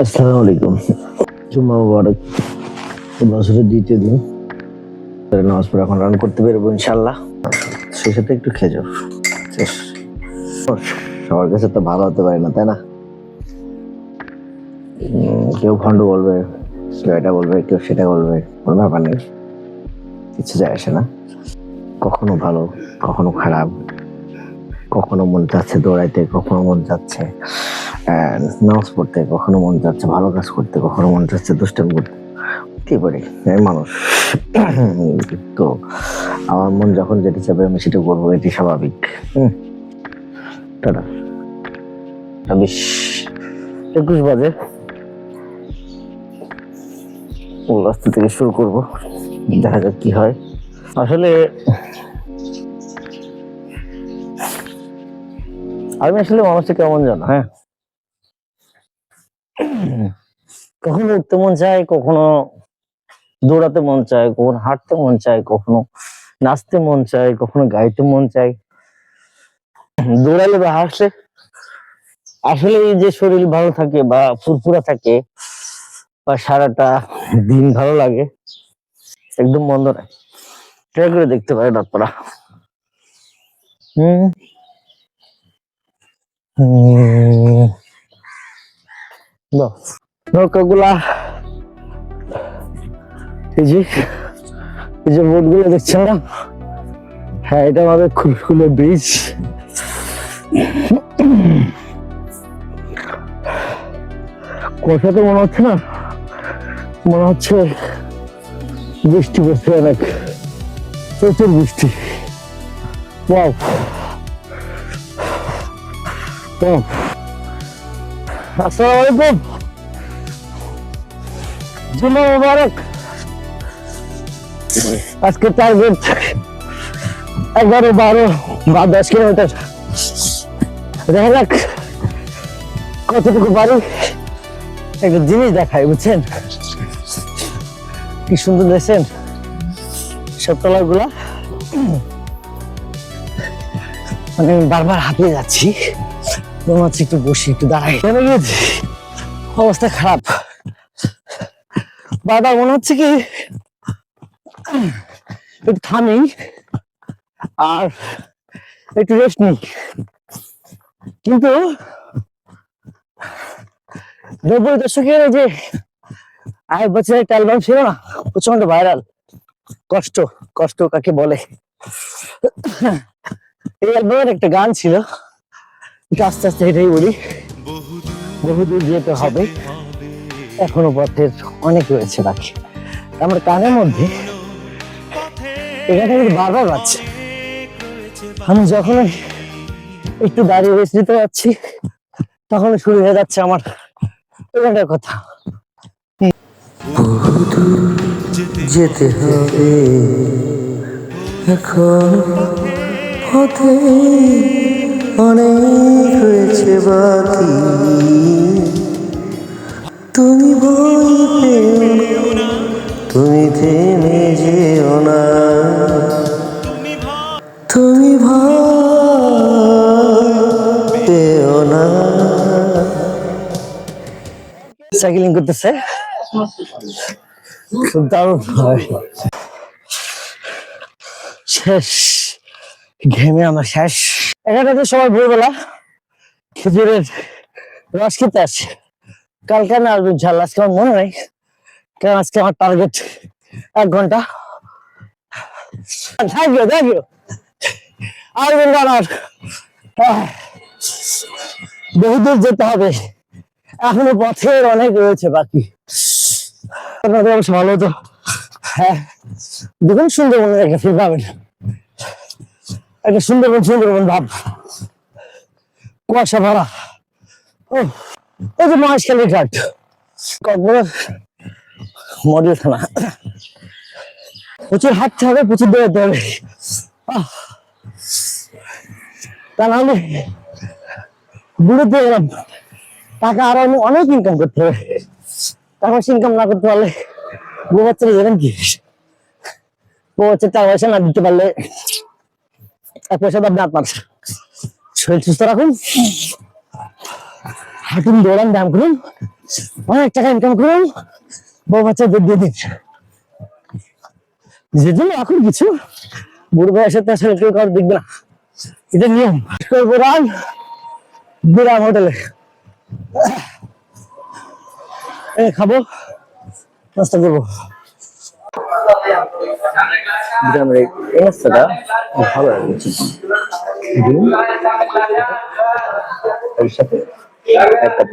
আসসালামু জুম্মা মুবারক। বছরের দ্বিতীয় দিন। নামাজ পড়ে এখন রান করতে ইনশাল্লাহ সেই সাথে একটু খেজুর। সবার কাছে তো ভালো হতে পারে না, তাই না? কেউ খন্ড বলবে, কেউ এটা বলবে, কেউ সেটা বলবে, কোনো ব্যাপার নেই। কিছু যায় আসে না। কখনো ভালো, কখনো খারাপ, কখনো মন যাচ্ছে দৌড়াইতে, কখনো মন যাচ্ছে নামাজ পড়তে, কখনো মন যাচ্ছে ভালো কাজ করতে, কখনো মন যাচ্ছে দুষ্টামি করতে। কি আমি মানুষ। তো আমার মন যখন যেটা চাবে আমি সেটা করব, এটি স্বাভাবিক। টাটা। একুশ বাজে। রাস্তা থেকে শুরু করব। দেখা যাক কি হয়। আসলে আমি আসলে মানুষটা কেমন জানো? হ্যাঁ। কখনো উঠতে মন চায় কখনো দৌড়াতে মন চায় কখনো হাঁটতে মন চায় কখনো নাচতে মন চায় কখনো গাইতে মন চায়। দৌড়ালে বা হাসলে আসলে এই যে শরীর ভালো থাকে বা ফুরফুরা থাকে বা সারাটা দিন ভালো লাগে একদম বন্ধ নয় ট্রাই করে দেখতে পারেন আপনারা। হুম। নৌকাগুলা এই যে এই যে বোটগুলো দেখছেন হ্যাঁ এটা আমাদের খুলকুলে ব্রিজ কথা তো মনে হচ্ছে না? মনে হচ্ছে বৃষ্টি পড়ছে অনেক। প্রচুর বৃষ্টি। ওয়াও আসসালামু আলাইকুম জুম্মা মুবারক আজকে টার্গেট এগারো বারো বা দশ কিলোমিটার দেখা যাক কতটুকু পারি একটা জিনিস দেখাই বুঝছেন কি সুন্দর দেখছেন সব তলারগুলা মানে বারবার হাঁপিয়ে যাচ্ছি হচ্ছে একটু বসি, একটু দাঁড়াই। নেমে গেছি অবস্থা খারাপ। বারবার মনে হচ্ছে কি, একটু থামি, আর একটু রেস্ট নিই। কিন্তু নব্বই দশকের যে আয় বছরের একটা অ্যালবাম ছিল না প্রচণ্ড ভাইরাল কষ্ট কষ্ট কাকে বলে? এই অ্যালবামের একটা গান ছিল। আস্তে আস্তে এটাই বলি। বহুদূর যেতে হবে। এখনও পথের অনেক রয়েছে বাকি। আমার কানের মধ্যে এখানে বারবার বাজছে। আমি যখন একটু দাঁড়িয়ে নিতে যাচ্ছি তখন শুরু হয়ে যাচ্ছে আমার এখানটার কথা। যেতে হবে। এখন পথে অনেক হয়েছে বাকি। তুমি ভয় তুমি থেমে যেও না। তুমি ভয় পেও না। সাইকেলিং করতেছে। খুব দারুণ হয়। শেষ। ঘেমে আমার শেষ। এখানে সবাই ভোরবেলা খেজুরের রস খেতে আসে কালকে না আসবেন ঝাল আজকে আমার মনে নাই, কারণ আজকে আমার টার্গেট এক ঘণ্টা। থ্যাংক ইউ থ্যাংক ইউ আসবেন আমার বহুদূর যেতে হবে। এখনও পথের অনেক রয়েছে বাকি। আপনাদের অবশ্য ভালো তো হ্যাঁ দেখুন সুন্দরবনের একটা ফিল একটা সুন্দরবন সুন্দরবন ভাব। কুয়াশা ভরা। ও ওই যে মহেশখালী ঘাট। কক্সবাজার, মডেল থানা। প্রচুর হাঁটতে হবে, প্রচুর দৌড়াতে হবে। তা নাহলে বুড়োতে গেলাম টাকা আরও অনেক- অনেক ইনকাম করতে হবে। টাকা ইনকাম না করতে পারলে বউ বাচ্চারা যাবেন কি? বাচ্চার টাকা পয়সা না দিতে পারলে এক পয়সা দাম শরীর সুস্থ রাখুন। হাঁটুন, দৌড়ান, ব্যায়াম করুন। অনেক টাকা ইনকাম করুন। বউ বাচ্চা দুধ দিয়ে দিন। এখন কিছু। বুড়ো বয়সে তো কেউ কারও দেখবে না। এটা নিয়ম। করব রান। বিরাম হোটেলে। খাব। নাস্তা করব। গ্রামের এই রাস্তাটা ভালো লাগছে এর একটা